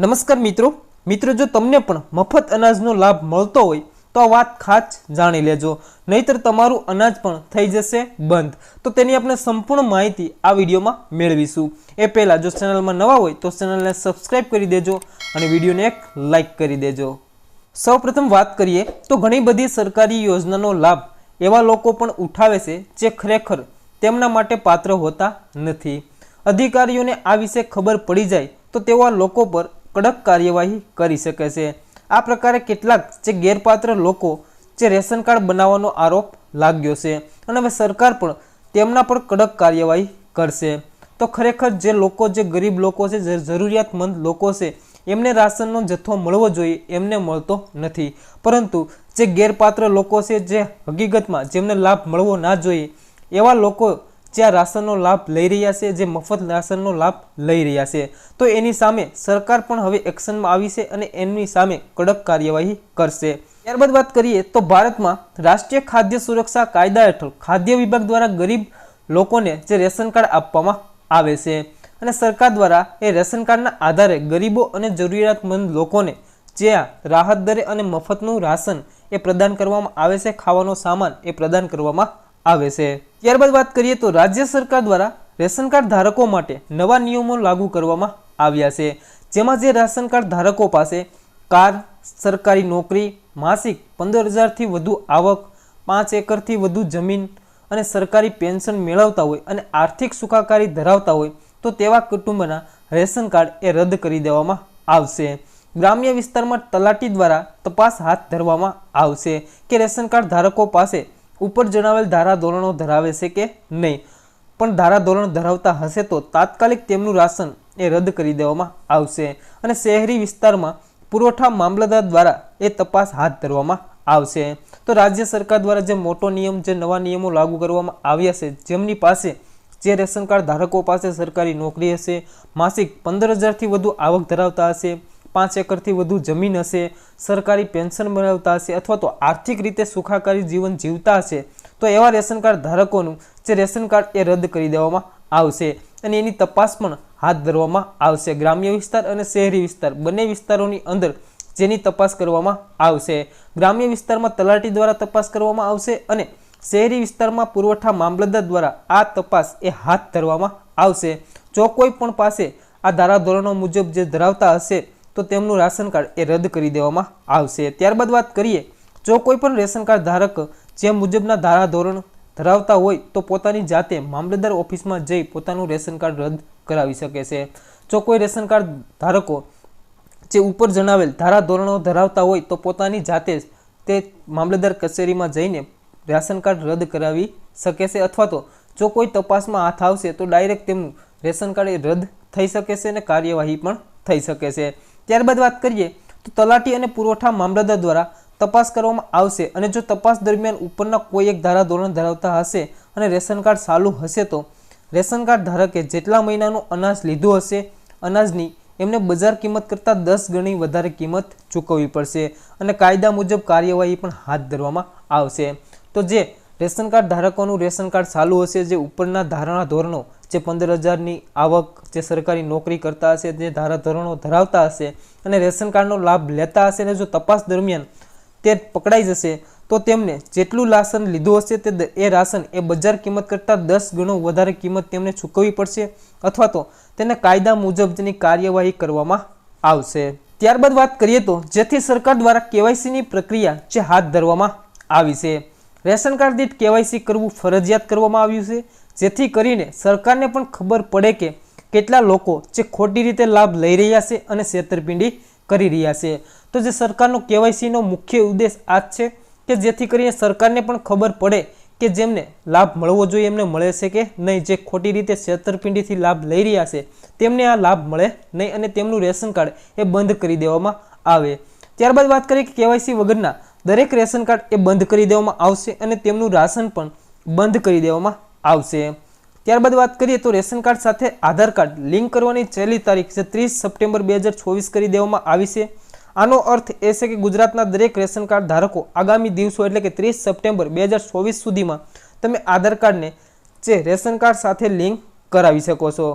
નમસ્કાર મિત્રો. મિત્રો, જો તમને પણ મફત અનાજનો લાભ મળતો હોય, તો આ વાત ખાસ જાણી લેજો. નહીતર તમારું અનાજ પણ થઈ જશે બંધ. તો તેની આપણે સંપૂર્ણ માહિતી આ વિડીયોમાં મેળવીશું. એ પહેલાં જો ચેનલમાં નવા હોય, તો ચેનલને સબસ્ક્રાઈબ કરી દેજો અને વિડીયોને એક લાઇક કરી દેજો. સૌપ્રથમ વાત કરીએ, તો ઘણી બધી સરકારી યોજનાનો લાભ એવા લોકો પણ ઉઠાવે છે જે ખરેખર તેમના માટે પાત્ર હોતા નથી. અધિકારીઓને આ વિશે ખબર પડી જાય, તો તેવા લોકો પર કડક કાર્યવાહી કરી શકે છે. આ પ્રકારે કેટલાક જે ગેરપાત્ર લોકો જે રેશન કાર્ડ બનાવવાનો આરોપ લાગ્યો છે અને હવે સરકાર પણ તેમના પર કડક કાર્યવાહી કરશે. તો ખરેખર જે લોકો, જે ગરીબ લોકો છે, જે જરૂરિયાતમંદ લોકો છે, એમને રાશનનો જથ્થો મળવો જોઈએ એમને મળતો નથી. પરંતુ જે ગેરપાત્ર લોકો છે, જે હકીકતમાં જેમને લાભ મળવો ના જોઈએ, એવા લોકો જે આ રાશનનો લાભ લઈ રહ્યા છે, જે મફત રાશનનો લાભ લઈ રહ્યા છે. તો એની સામે સરકાર પણ હવે એક્શનમાં આવી છે અને એમની સામે કડક કાર્યવાહી કરશે. ત્યારબાદ વાત કરીએ તો ભારતમાં રાષ્ટ્રીય ખાદ્ય સુરક્ષા કાયદા હેઠળ ખાદ્ય વિભાગ દ્વારા ગરીબ લોકોને જે રેશન કાર્ડ આપવામાં આવે છે અને સરકાર દ્વારા એ રેશન કાર્ડના આધારે ગરીબો અને જરૂરિયાતમંદ લોકોને જે રાહત દરે અને મફતનું રાશન એ પ્રદાન કરવામાં આવે છે, ખાવાનો સામાન એ પ્રદાન કરવામાં આવે છે. ત્યારબાદ વાત કરીએ તો રાજ્ય સરકાર દ્વારા રેશન કાર્ડ ધારકો માટે નવા નિયમો લાગુ કરવામાં આવ્યા છે. જેમાં જે રાશન કાર્ડ ધારકો પાસે કાર, સરકારી નોકરી, માસિક પંદર હજારથી વધુ આવક, પાંચ એકરથી વધુ જમીન અને સરકારી પેન્શન મેળવતા હોય અને આર્થિક સુખાકારી ધરાવતા હોય તો તેવા કુટુંબના રેશન કાર્ડ એ રદ કરી દેવામાં આવશે. ગ્રામ્ય વિસ્તારમાં તલાટી દ્વારા તપાસ હાથ ધરવામાં આવશે કે રેશન કાર્ડ ધારકો પાસે ઉપર જણાવેલ ધારાધોરણો ધરાવે છે કે નહીં. પણ ધારાધોરણ ધરાવતા હશે તો તાત્કાલિક તેમનું રાશન એ રદ કરી દેવામાં આવશે અને શહેરી વિસ્તારમાં પુરવઠા મામલતદાર દ્વારા એ તપાસ હાથ ધરવામાં આવશે. તો રાજ્ય સરકાર દ્વારા જે મોટો નિયમ, જે નવા નિયમો લાગુ કરવામાં આવ્યા છે, જેમની પાસે જે રેશન કાર્ડ ધારકો પાસે સરકારી નોકરી હશે, માસિક પંદર હજારથી વધુ આવક ધરાવતા હશે પાંચ એકરથી વધુ જમીન હશે, સરકારી પેન્શન મેળવતા હશે અથવા તો આર્થિક રીતે સુખાકારી જીવન જીવતા હશે, તો એવા રેશન કાર્ડ ધારકોનું જે રેશન કાર્ડ એ રદ કરી દેવામાં આવશે. અને એની તપાસ પણ હાથ ધરવામાં આવશે. ગ્રામ્ય વિસ્તાર અને શહેરી વિસ્તાર બંને વિસ્તારોની અંદર જેની તપાસ કરવામાં આવશે. ગ્રામ્ય વિસ્તારમાં તલાટી દ્વારા તપાસ કરવામાં આવશે અને શહેરી વિસ્તારમાં પુરવઠા મામલતદાર દ્વારા આ તપાસ એ હાથ ધરવામાં આવશે. જો કોઈ પણ પાસે આ ધારાધોરણો મુજબ જે ધરાવતા હશે તો તેમનું રાશન કાર્ડ એ રદ કરી દેવામાં આવશે. ત્યારબાદ વાત કરીએ, જો કોઈ પણ રેશન કાર્ડ ધારક જે મુજબના ધારાધોરણ ધરાવતા હોય તો પોતાની જાતે મામલતદાર ઓફિસમાં જઈ પોતાનું રેશન કાર્ડ રદ કરાવી શકે છે. જો કોઈ રેશન કાર્ડ ધારકો જે ઉપર જણાવેલ ધારાધોરણો ધરાવતા હોય તો પોતાની જાતે તે મામલતદાર કચેરીમાં જઈને રાશન કાર્ડ રદ કરાવી શકે છે અથવા તો જો કોઈ તપાસમાં હાથ આવશે તો ડાયરેક્ટ તેમનું રેશન કાર્ડ એ રદ થઈ શકે છે અને કાર્યવાહી પણ થઈ શકે છે. ત્યારબાદ વાત કરીએ તો તલાટી અને પુરવઠા મામલતદાર દ્વારા તપાસ કરવામાં આવશે અને જો તપાસ દરમિયાન ઉપરના કોઈ એક ધારાધોરણ ધરાવતા હશે અને રેશન કાર્ડ ચાલુ હશે તો રેશન કાર્ડ ધારકે જેટલા મહિનાનું અનાજ લીધું હશે, અનાજની એમને બજાર કિંમત કરતાં દસ ગણી વધારે કિંમત ચૂકવવી પડશે અને કાયદા મુજબ કાર્યવાહી પણ હાથ ધરવામાં આવશે. તો જે રેશન કાર્ડ ધારકોનું રેશન કાર્ડ ચાલુ હશે, જે ઉપરના ધારણા ધોરણો જે પંદર હજારની આવક જે સરકારી નોકરી કરતા હશે, જે ધારાધોરણો ધરાવતા હશે અને રેશન કાર્ડનો લાભ લેતા હશે અને જો તપાસ દરમિયાન તે પકડાઈ જશે, તો તેમને જેટલું રાશન લીધું હશે તે એ રાશન એ બજાર કિંમત કરતાં દસ ગણો વધારે કિંમત તેમને ચૂકવવી પડશે અથવા તો તેને કાયદા મુજબ તેની કાર્યવાહી કરવામાં આવશે. ત્યારબાદ વાત કરીએ તો, જેથી સરકાર દ્વારા કેવાયસીની પ્રક્રિયા જે હાથ ધરવામાં આવી છે. રેશન કાર્ડ દીઠ કેવાયસી કરવું ફરજિયાત કરવામાં આવ્યું છે. જેથી કરીને સરકારને પણ ખબર પડે કે કેટલા લોકો જે ખોટી રીતે લાભ લઈ રહ્યા છે અને છેતરપિંડી કરી રહ્યા છે. તો જે સરકારનો કેવાયસીનો મુખ્ય ઉદ્દેશ આ જ છે કે જેથી કરીને સરકારને પણ ખબર પડે કે જેમને લાભ મળવો જોઈએ, એમને મળે છે કે નહીં. જે ખોટી રીતે છેતરપિંડીથી લાભ લઈ રહ્યા છે, તેમને આ લાભ મળે નહીં અને તેમનું રેશન કાર્ડ એ બંધ કરી દેવામાં આવે. ત્યારબાદ વાત કરીએ કે કેવાયસી વગરના દરેક રેશન કાર્ડ એ બંધ કરી દેવામાં આવશે અને તેમનું રાશન પણ બંધ કરી દેવામાં આવશે. ત્યારબાદ વાત કરીએ તો રેશન કાર્ડ સાથે આધાર કાર્ડ લિંક કરવાની છેલ્લી તારીખ છે ત્રીસ સપ્ટેમ્બર બે હજાર ચોવીસ કરી દેવામાં આવી છે. આનો અર્થ એ છે કે ગુજરાતના દરેક રેશન કાર્ડ ધારકો આગામી દિવસો એટલે કે ત્રીસ સપ્ટેમ્બર બે હજાર ચોવીસ સુધીમાં તમે આધાર કાર્ડને જે રેશન કાર્ડ સાથે લિંક કરાવી શકો છો.